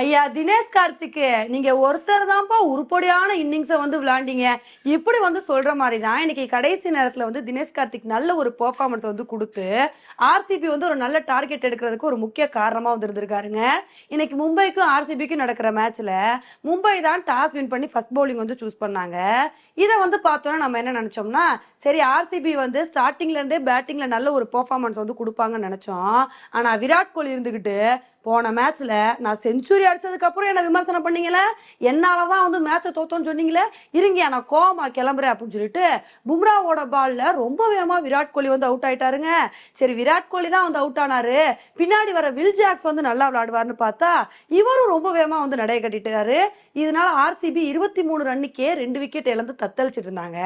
ஐயா தினேஷ் கார்த்திக்கு நீங்க ஒருத்தர் தான்ப்பா உருப்படியான இன்னிங்ஸை வந்து விளாண்டீங்க. இப்படி வந்து சொல்ற மாதிரி தான் இன்னைக்கு கடைசி நேரத்துல வந்து தினேஷ் கார்த்திக் நல்ல ஒரு பெர்ஃபார்மன்ஸ் வந்து கொடுத்து ஆர்சிபி வந்து ஒரு நல்ல டார்கெட் எடுக்கிறதுக்கு ஒரு முக்கிய காரணமா வந்து இருந்திருக்காருங்க. இன்னைக்கு மும்பைக்கும் ஆர்சிபிக்கும் நடக்கிற மேட்ச்ல மும்பை தான் டாஸ் வின் பண்ணி ஃபர்ஸ்ட் பவுலிங் வந்து சூஸ் பண்ணாங்க. இதை வந்து பார்த்தோன்னா நம்ம என்ன நினைச்சோம்னா சரி ஆர்சிபி வந்து ஸ்டார்டிங்ல இருந்தே பேட்டிங்ல நல்ல ஒரு பெர்ஃபார்மன்ஸ் வந்து கொடுப்பாங்கன்னு நினைச்சோம். ஆனா விராட் கோலி இருந்துகிட்டு போன மேட்ச்ல நான் செஞ்சுரி அடிச்சதுக்கு அப்புறம் என்ன விமர்சனம் பண்ணீங்களே என்னாலதான் வந்து மேட்சை தோத்தோன்னு சொன்னீங்களே இருங்க நான் கோமா கிளம்புறேன் அப்படின்னு சொல்லிட்டு பும்ராவோட பால்ல ரொம்ப வேகமா விராட் கோலி வந்து அவுட் ஆயிட்டாருங்க. சரி விராட் கோலி தான் வந்து அவுட் ஆனாரு. பின்னாடி வர வில் ஜாக்ஸ் வந்து நல்லா விளையாடுவார்னு பார்த்தா இவரும் ரொம்ப வேகமா வந்து நடைய கட்டிட்டாரு. இதனால ஆர்சிபி இருபத்தி மூணு ரன்னுக்கே ரெண்டு விக்கெட் இழந்து தத்தளிச்சிட்டு இருந்தாங்க.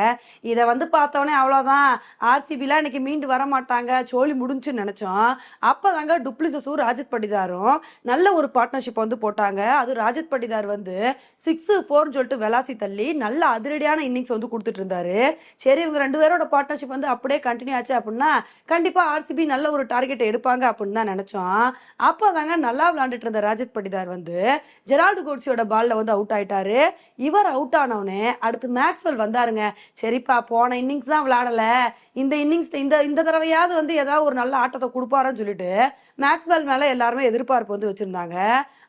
இதை வந்து பார்த்தோன்னே அவ்வளோதான் ஆர்சிபிலாம் இன்னைக்கு மீண்டு வர மாட்டாங்க சோழி முடிஞ்சுன்னு நினைச்சோம். அப்பதாங்க டுப்ளிசஸும் ராஜத் வரைக்கும் நல்ல ஒரு பார்ட்னர்ஷிப் வந்து போட்டாங்க. அது ராஜத் பட்டிதார் வந்து சிக்ஸ் ஃபோர்னு சொல்லிட்டு வெலாசி தள்ளி நல்ல அதிரடியான இன்னிங்ஸ் வந்து கொடுத்துட்டு இருந்தாரு. சரி இவங்க ரெண்டு பேரோட பார்ட்னர்ஷிப் வந்து அப்படியே கண்டினியூ ஆச்சு அப்படின்னா கண்டிப்பா ஆர்சிபி நல்ல ஒரு டார்கெட் எடுப்பாங்க அப்படின்னு தான் நினைச்சோம். அப்போதாங்க நல்லா விளாண்டுட்டு இருந்த ராஜத் பட்டிதார் வந்து ஜெரால்டு கோட்ஸியோட பால்ல வந்து அவுட் ஆயிட்டாரு. இவர் அவுட் ஆனவுடனே அடுத்து மேக்ஸ்வெல் வந்தாருங்க. சரிப்பா போன இன்னிங்ஸ் தான் விளாடல இந்த இன்னிங்ஸ் இந்த இந்த தடவையாவது வந்து ஏதாவது ஒரு நல்ல ஆட்டத்தை கொடுப்பாருன்னு சொல்லிட்டு மேக்ஸ்வெல் மேலே எல்லாருமே எதிர்பார்ப்பு வந்து வச்சுருந்தாங்க.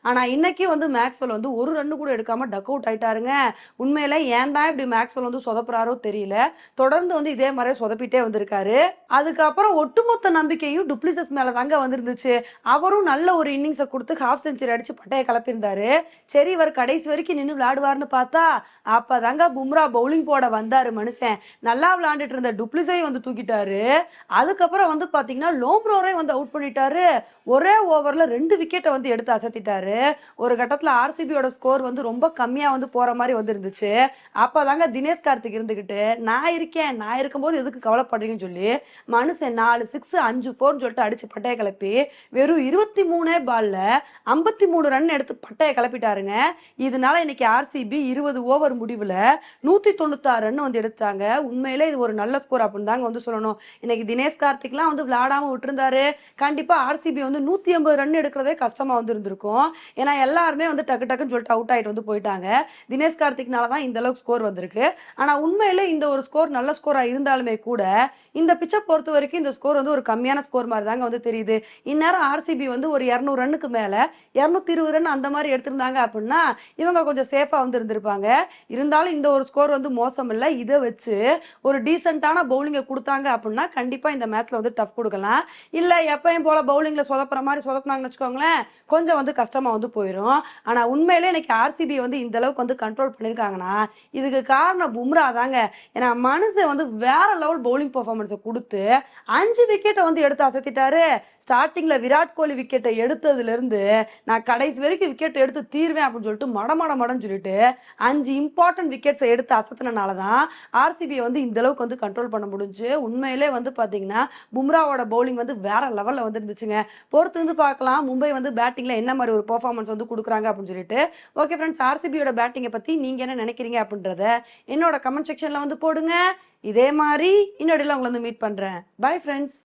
ஆனால் இன்னைக்கு வந்து மேக்ஸ்வெல் வந்து ஒரு ரன்னு கூட எடுக்காம டக் அவுட் ஆயிட்டாருங்க. உண்மையில ஏன் தான் இப்படி மேக்ஸ்வெல் வந்து சொதப்புறாரோ தெரியல. தொடர்ந்து வந்து இதே மாதிரி சொதப்பிட்டே வந்திருக்காரு. அதுக்கப்புறம் ஒட்டுமொத்த நம்பிக்கையும் டுப்ளிசஸ் மேல தாங்க வந்திருந்துச்சு. அவரும் நல்ல ஒரு இன்னிங்ஸை கொடுத்து ஹாஃப் செஞ்சுரி அடிச்சு பட்டையை கிளப்பியிருந்தாரு சரி இவர் கடைசி வரைக்கும் நின்று விளையாடுவார்னு பார்த்தா அப்பதாங்க பும்ரா பவுலிங் போட வந்தாரு மனுஷன். நல்லா விளையாண்டுட்டு இருந்த டுப்ளிசையும் வந்து தூக்கிட்டாரு. அதுக்கப்புறம் வந்து பாத்தீங்கன்னா லோம்ரோரை வந்து அவுட் பண்ணிட்டாரு. ஒரே ஓவர்ல ரெண்டு விக்கெட்டை வந்து எடுத்து அசத்திட்டாரு. ஒரு கட்டத்துல ஆர்சிபியோட ஸ்கோர் வந்து ரொம்ப கம்மியா வந்து போற மாதிரி வந்து அப்போ அப்பதாங்க தினேஷ் கார்த்திக் இருந்துகிட்டு நான் இருக்கேன் நான் இருக்கும்போது எதுக்கு கவலைப்படுறீங்கன்னு சொல்லி மனுஷன் நாலு சிக்ஸ் அஞ்சு போர்னு சொல்லிட்டு அடிச்சு பட்டையை கிளப்பி வெறும் இருபத்தி மூணே பால்ல ஐம்பத்தி மூணு ரன் எடுத்து பட்டையை கிளப்பிட்டாருங்க. இதனால இன்னைக்கு ஆர்சிபி இருபது ஓவர் முடிவுல நூத்தி தொண்ணூத்தாறு ரன் வந்து எடுத்தாங்க. உண்மையிலே இது ஒரு நல்ல ஸ்கோர் அப்படின்னு தாங்க வந்து சொல்லணும். இன்னைக்கு தினேஷ் கார்த்திக்லாம் வந்து விளையாடாம விட்டுருந்தாரு. கண்டிப்பா ஆர்சிபி வந்து நூத்தி ஐம்பது ரன் எடுக்கிறதே கஷ்டமா வந்து இருந்திருக்கும். ஏன்னா எல்லாருமே வந்து டக்கு டக்குன்னு சொல்லிட்டு அவுட் ஆயிட்டு வந்து போயிட்டாங்க. தினேஷ் கார்த்திக்னால தான் இந்த அளவுக்கு ஸ்கோர் வந்திருக்கு. ஆனா உண்மையிலே இந்த ஒரு ஸ்கோர் நல்ல ஸ்கோரா இருந்தாலுமே கூட இந்த பிச்சை பொறுத்த வரைக்கும் இந்த ஸ்கோர் வந்து ஒரு கம்மியான ஸ்கோர் மாதிரி தாங்க வந்து தெரியுது. இந்நேரம் ஆர்சிபி வந்து ஒரு இரநூறு ரன்னுக்கு மேல இரநூத்தி இருபது ரன் அந்த மாதிரி எடுத்திருந்தாங்க அப்படின்னா இவங்க கொஞ்சம் சேஃபா வந்து இருந்திருப்பாங்க. இருந்தாலும் இந்த ஒரு ஸ்கோர் வந்து மோசம் இல்லை. இதை வச்சு ஒரு டீசென்டான பவுலிங்கை கொடுத்தாங்க அப்படின்னா கண்டிப்பா இந்த மேட்ச்ல வந்து டஃப் கொடுக்கலாம். இல்ல எப்பயும் போல பவுலிங்ல சொதப்புற மாதிரி சொதப்புனாங்கன்னு வச்சுக்கோங்களேன் கொஞ்சம் வந்து கஷ்டமாக வந்து போயிடும் ஆனால் உண்மையிலே இன்னைக்கு ஆர்சிபி வந்து இந்த அளவுக்கு வந்து கண்ட்ரோல் பண்ணியிருக்காங்கன்னா இதுக்கு காரணம் பும்ரா தாங்க. ஏன்னா மனுஷன் வந்து வேற லெவல் பவுலிங் பர்ஃபார்மன்ஸை கொடுத்து அஞ்சு விக்கெட்டை வந்து எடுத்து அசத்திட்டாரு. ஸ்டார்டிங்ல விராட் கோலி விக்கெட்டை எடுத்ததுல இருந்து நான் கடைசி வரைக்கும் விக்கெட் எடுத்து தீர்வேன் அப்படின்னு சொல்லிட்டு மட மடம்னு மடன்னு சொல்லிட்டு அஞ்சு இம்பார்ட்டன்ட் விக்கெட்ஸை எடுத்து அசத்தினால தான் ஆர்சிபியை வந்து இந்த அளவுக்கு வந்து கண்ட்ரோல் பண்ண முடிஞ்சு. உண்மையிலே வந்து பாத்தீங்கன்னா பும்ராவோட பவுலிங் வந்து வேற லெவல்ல வந்து இருந்துச்சுங்க. பொறுத்து வந்து பார்க்கலாம். மும்பை வந்து பேட்டிங்ல என்ன மாதிரி ஒரு பர்ஃபார்மன்ஸ் வந்து கொடுக்குறாங்க அப்படின்னு சொல்லிட்டு. ஓகே ஃப்ரெண்ட்ஸ் ஆர்சிபியோட பேட்டிங்கை பத்தி நீங்க என்ன நினைக்கிறீங்க அப்படின்றத என்னோட கமெண்ட் செக்ஷன்ல வந்து போடுங்க. இதே மாதிரி இன்னொடையில் உங்களை வந்து மீட் பண்றேன். Bye friends